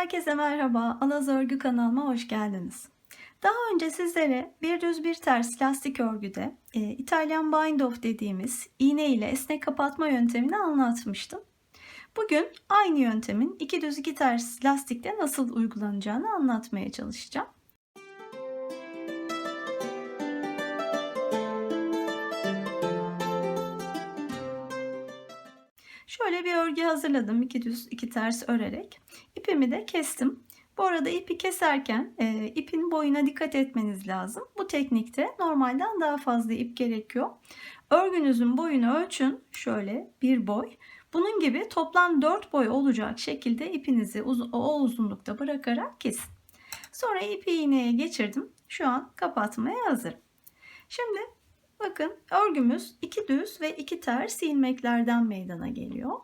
Herkese merhaba. Alaz Örgü kanalıma hoş geldiniz. Daha önce sizlere bir düz bir ters lastik örgüde e, İtalyan bind off dediğimiz iğne ile esnek kapatma yöntemini anlatmıştım. Bugün aynı yöntemin iki düz iki ters lastikte nasıl uygulanacağını anlatmaya çalışacağım. Şöyle bir örgü hazırladım. iki düz iki ters örerek. İpimi de kestim. Bu arada ipi keserken e, ipin boyuna dikkat etmeniz lazım. Bu teknikte normalden daha fazla ip gerekiyor. Örgünüzün boyunu ölçün. Şöyle bir boy. Bunun gibi toplam 4 boy olacak şekilde ipinizi uz o uzunlukta bırakarak kesin. Sonra ipi iğneye geçirdim. Şu an kapatmaya hazırım. Şimdi bakın örgümüz iki düz ve iki ters ilmeklerden meydana geliyor.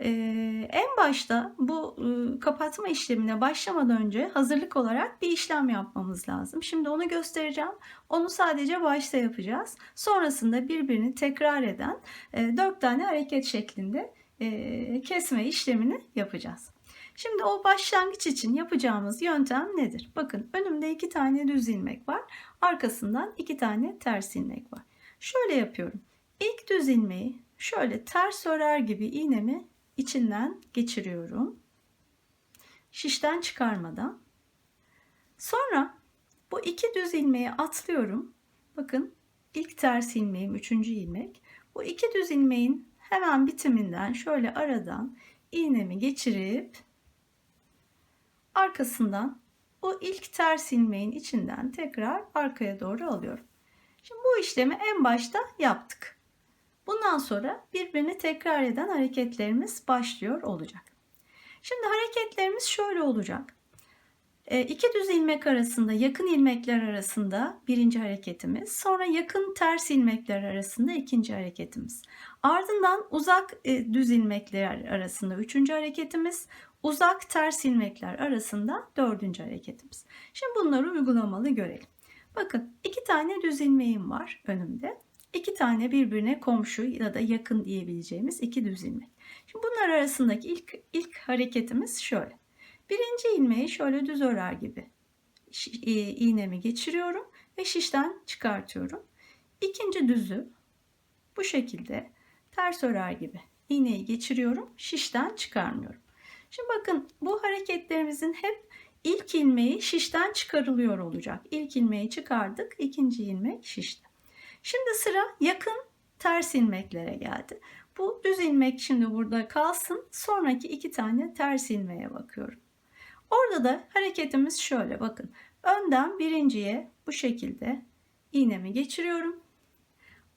Ee, en başta bu e, kapatma işlemine başlamadan önce hazırlık olarak bir işlem yapmamız lazım. Şimdi onu göstereceğim. Onu sadece başta yapacağız. Sonrasında birbirini tekrar eden e, 4 tane hareket şeklinde e, kesme işlemini yapacağız. Şimdi o başlangıç için yapacağımız yöntem nedir? Bakın önümde iki tane düz ilmek var. Arkasından iki tane ters ilmek var. Şöyle yapıyorum. İlk düz ilmeği şöyle ters örer gibi iğnemi içinden geçiriyorum. Şişten çıkarmadan. Sonra bu iki düz ilmeği atlıyorum. Bakın ilk ters ilmeğim üçüncü ilmek. Bu iki düz ilmeğin hemen bitiminden şöyle aradan iğnemi geçirip arkasından bu ilk ters ilmeğin içinden tekrar arkaya doğru alıyorum. Şimdi bu işlemi en başta yaptık. Bundan sonra birbirini tekrar eden hareketlerimiz başlıyor olacak. Şimdi hareketlerimiz şöyle olacak. E, iki düz ilmek arasında, yakın ilmekler arasında birinci hareketimiz. Sonra yakın ters ilmekler arasında ikinci hareketimiz. Ardından uzak e, düz ilmekler arasında üçüncü hareketimiz. Uzak ters ilmekler arasında dördüncü hareketimiz. Şimdi bunları uygulamalı görelim. Bakın iki tane düz ilmeğim var önümde. İki tane birbirine komşu ya da yakın diyebileceğimiz iki düz ilmek. Şimdi bunlar arasındaki ilk, ilk hareketimiz şöyle. Birinci ilmeği şöyle düz örer gibi e, iğnemi geçiriyorum ve şişten çıkartıyorum. İkinci düzü bu şekilde ters örer gibi iğneyi geçiriyorum, şişten çıkarmıyorum. Şimdi bakın bu hareketlerimizin hep ilk ilmeği şişten çıkarılıyor olacak. İlk ilmeği çıkardık, ikinci ilmek şişti. Şimdi sıra yakın ters ilmeklere geldi. Bu düz ilmek şimdi burada kalsın. Sonraki iki tane ters ilmeğe bakıyorum. Orada da hareketimiz şöyle bakın. Önden birinciye bu şekilde iğnemi geçiriyorum.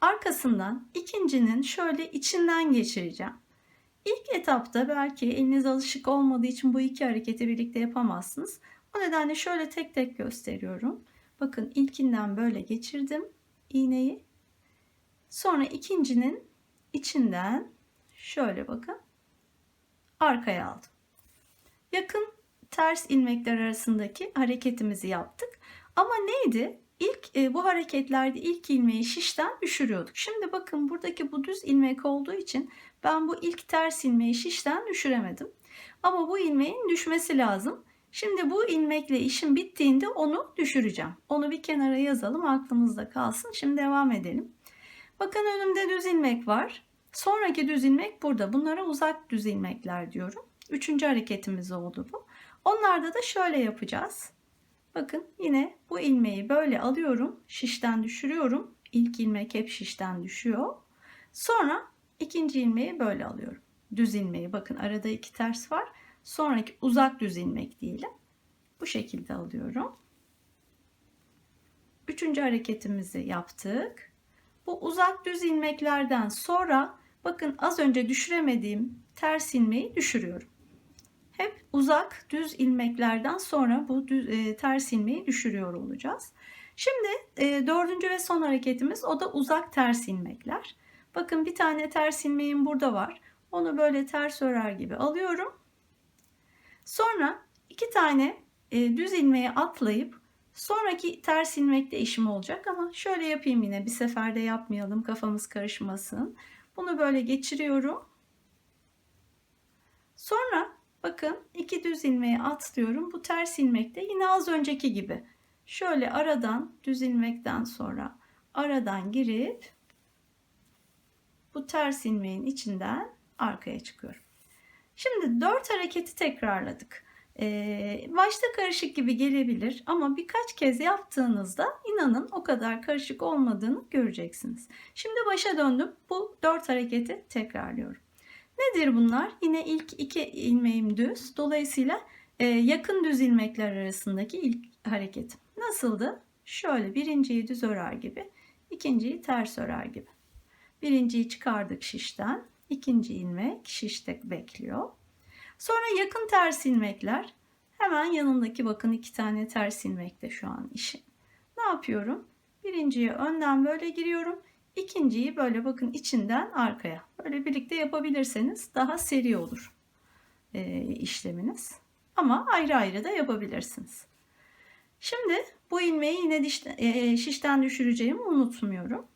Arkasından ikincinin şöyle içinden geçireceğim. İlk etapta belki eliniz alışık olmadığı için bu iki hareketi birlikte yapamazsınız. O nedenle şöyle tek tek gösteriyorum. Bakın ilkinden böyle geçirdim iğneyi. Sonra ikincinin içinden şöyle bakın arkaya aldım. Yakın ters ilmekler arasındaki hareketimizi yaptık. Ama neydi? İlk e, bu hareketlerde ilk ilmeği şişten düşürüyorduk. Şimdi bakın buradaki bu düz ilmek olduğu için ben bu ilk ters ilmeği şişten düşüremedim. Ama bu ilmeğin düşmesi lazım. Şimdi bu ilmekle işim bittiğinde onu düşüreceğim. Onu bir kenara yazalım aklımızda kalsın. Şimdi devam edelim. Bakın önümde düz ilmek var. Sonraki düz ilmek burada. Bunlara uzak düz ilmekler diyorum. Üçüncü hareketimiz oldu bu. Onlarda da şöyle yapacağız. Bakın yine bu ilmeği böyle alıyorum. Şişten düşürüyorum. İlk ilmek hep şişten düşüyor. Sonra ikinci ilmeği böyle alıyorum. Düz ilmeği bakın arada iki ters var. Sonraki uzak düz ilmek diyelim. Bu şekilde alıyorum. Üçüncü hareketimizi yaptık. Bu uzak düz ilmeklerden sonra bakın az önce düşüremediğim ters ilmeği düşürüyorum. Hep uzak düz ilmeklerden sonra bu düz, e, ters ilmeği düşürüyor olacağız. Şimdi e, dördüncü ve son hareketimiz o da uzak ters ilmekler. Bakın bir tane ters ilmeğim burada var. Onu böyle ters örer gibi alıyorum. Sonra iki tane e, düz ilmeği atlayıp sonraki ters ilmekte işim olacak ama şöyle yapayım yine bir seferde yapmayalım kafamız karışmasın. Bunu böyle geçiriyorum. Sonra Bakın iki düz ilmeği atlıyorum. Bu ters ilmekte yine az önceki gibi. Şöyle aradan düz ilmekten sonra aradan girip bu ters ilmeğin içinden arkaya çıkıyorum. Şimdi dört hareketi tekrarladık. Ee, başta karışık gibi gelebilir ama birkaç kez yaptığınızda inanın o kadar karışık olmadığını göreceksiniz. Şimdi başa döndüm. Bu dört hareketi tekrarlıyorum. Nedir bunlar? Yine ilk iki ilmeğim düz. Dolayısıyla e, yakın düz ilmekler arasındaki ilk hareketim. Nasıldı? Şöyle birinciyi düz örer gibi, ikinciyi ters örer gibi. Birinciyi çıkardık şişten, ikinci ilmek şişte bekliyor. Sonra yakın ters ilmekler. Hemen yanındaki bakın iki tane ters ilmekte şu an işim. Ne yapıyorum? Birinciyi önden böyle giriyorum. İkinciyi böyle bakın içinden arkaya. Böyle birlikte yapabilirseniz daha seri olur e, işleminiz. Ama ayrı ayrı da yapabilirsiniz. Şimdi bu ilmeği yine dişten, e, şişten düşüreceğimi unutmuyorum.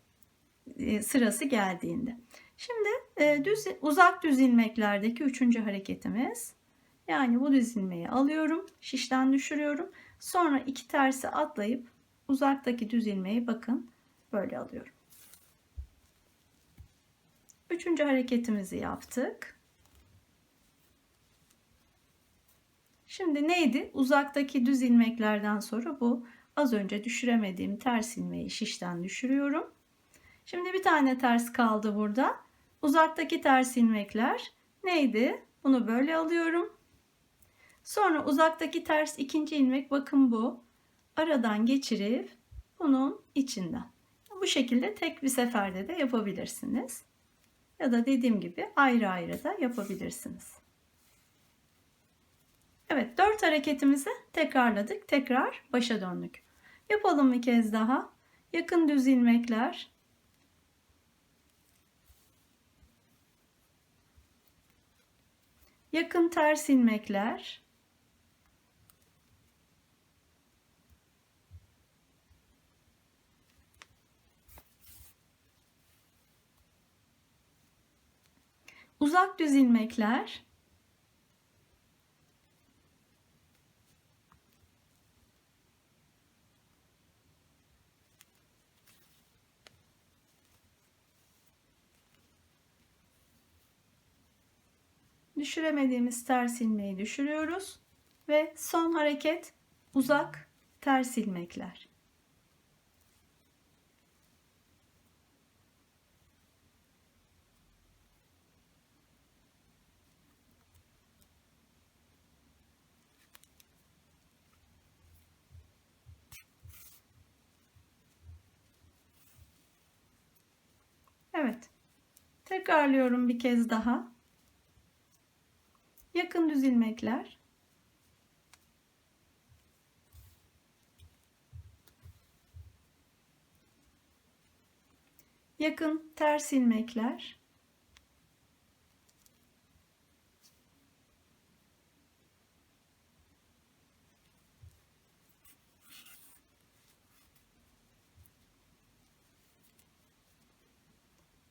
E, sırası geldiğinde. Şimdi e, düz uzak düz ilmeklerdeki üçüncü hareketimiz. Yani bu düz ilmeği alıyorum, şişten düşürüyorum. Sonra iki tersi atlayıp uzaktaki düz ilmeği bakın böyle alıyorum. Üçüncü hareketimizi yaptık. Şimdi neydi? Uzaktaki düz ilmeklerden sonra bu az önce düşüremediğim ters ilmeği şişten düşürüyorum. Şimdi bir tane ters kaldı burada. Uzaktaki ters ilmekler neydi? Bunu böyle alıyorum. Sonra uzaktaki ters ikinci ilmek bakın bu. Aradan geçirip bunun içinden. Bu şekilde tek bir seferde de yapabilirsiniz. Ya da dediğim gibi ayrı ayrı da yapabilirsiniz. Evet dört hareketimizi tekrarladık. Tekrar başa döndük. Yapalım bir kez daha. Yakın düz ilmekler. Yakın ters ilmekler. Uzak düz ilmekler. Düşüremediğimiz ters ilmeği düşürüyoruz ve son hareket uzak ters ilmekler. Evet. Tekrarlıyorum bir kez daha. Yakın düz ilmekler. Yakın ters ilmekler.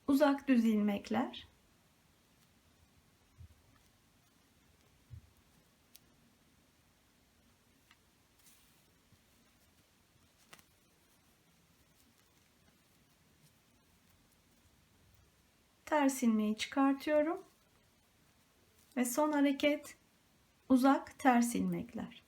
Uzak düz ilmekler. Ters ilmeği çıkartıyorum. Ve son hareket uzak ters ilmekler.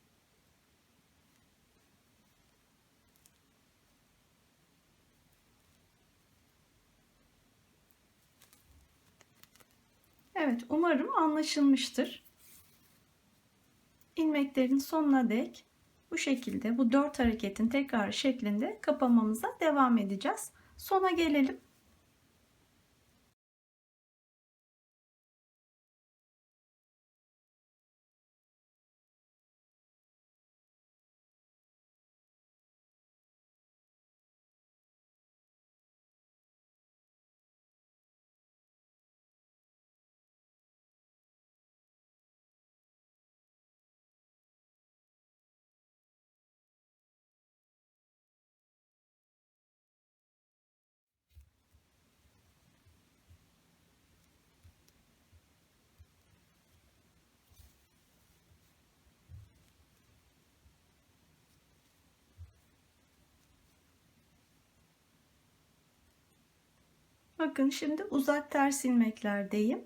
Evet, umarım anlaşılmıştır. İlmeklerin sonuna dek bu şekilde bu dört hareketin tekrar şeklinde kapamamıza devam edeceğiz. Sona gelelim. Bakın şimdi uzak ters ilmeklerdeyim.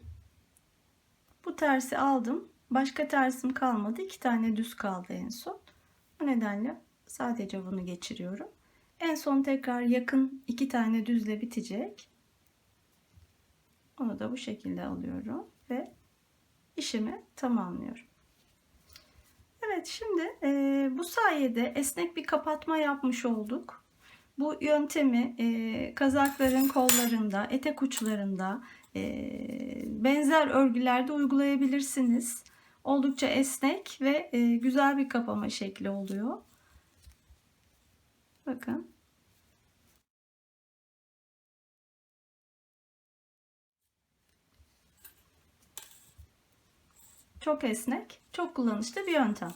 Bu tersi aldım. Başka tersim kalmadı. İki tane düz kaldı en son. Bu nedenle sadece bunu geçiriyorum. En son tekrar yakın iki tane düzle bitecek. Onu da bu şekilde alıyorum ve işimi tamamlıyorum. Evet şimdi e, bu sayede esnek bir kapatma yapmış olduk. Bu yöntemi e, kazakların kollarında, etek uçlarında, e, benzer örgülerde uygulayabilirsiniz. Oldukça esnek ve e, güzel bir kapama şekli oluyor. Bakın. Çok esnek, çok kullanışlı bir yöntem.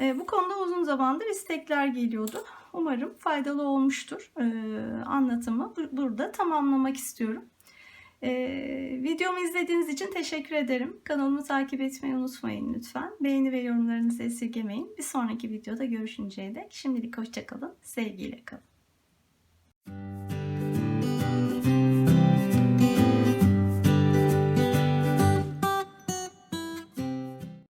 E, bu konuda uzun zamandır istekler geliyordu. Umarım faydalı olmuştur. Anlatımı burada tamamlamak istiyorum. Videomu izlediğiniz için teşekkür ederim. Kanalımı takip etmeyi unutmayın lütfen. Beğeni ve yorumlarınızı esirgemeyin. Bir sonraki videoda görüşünceye dek şimdilik hoşçakalın. Sevgiyle kalın.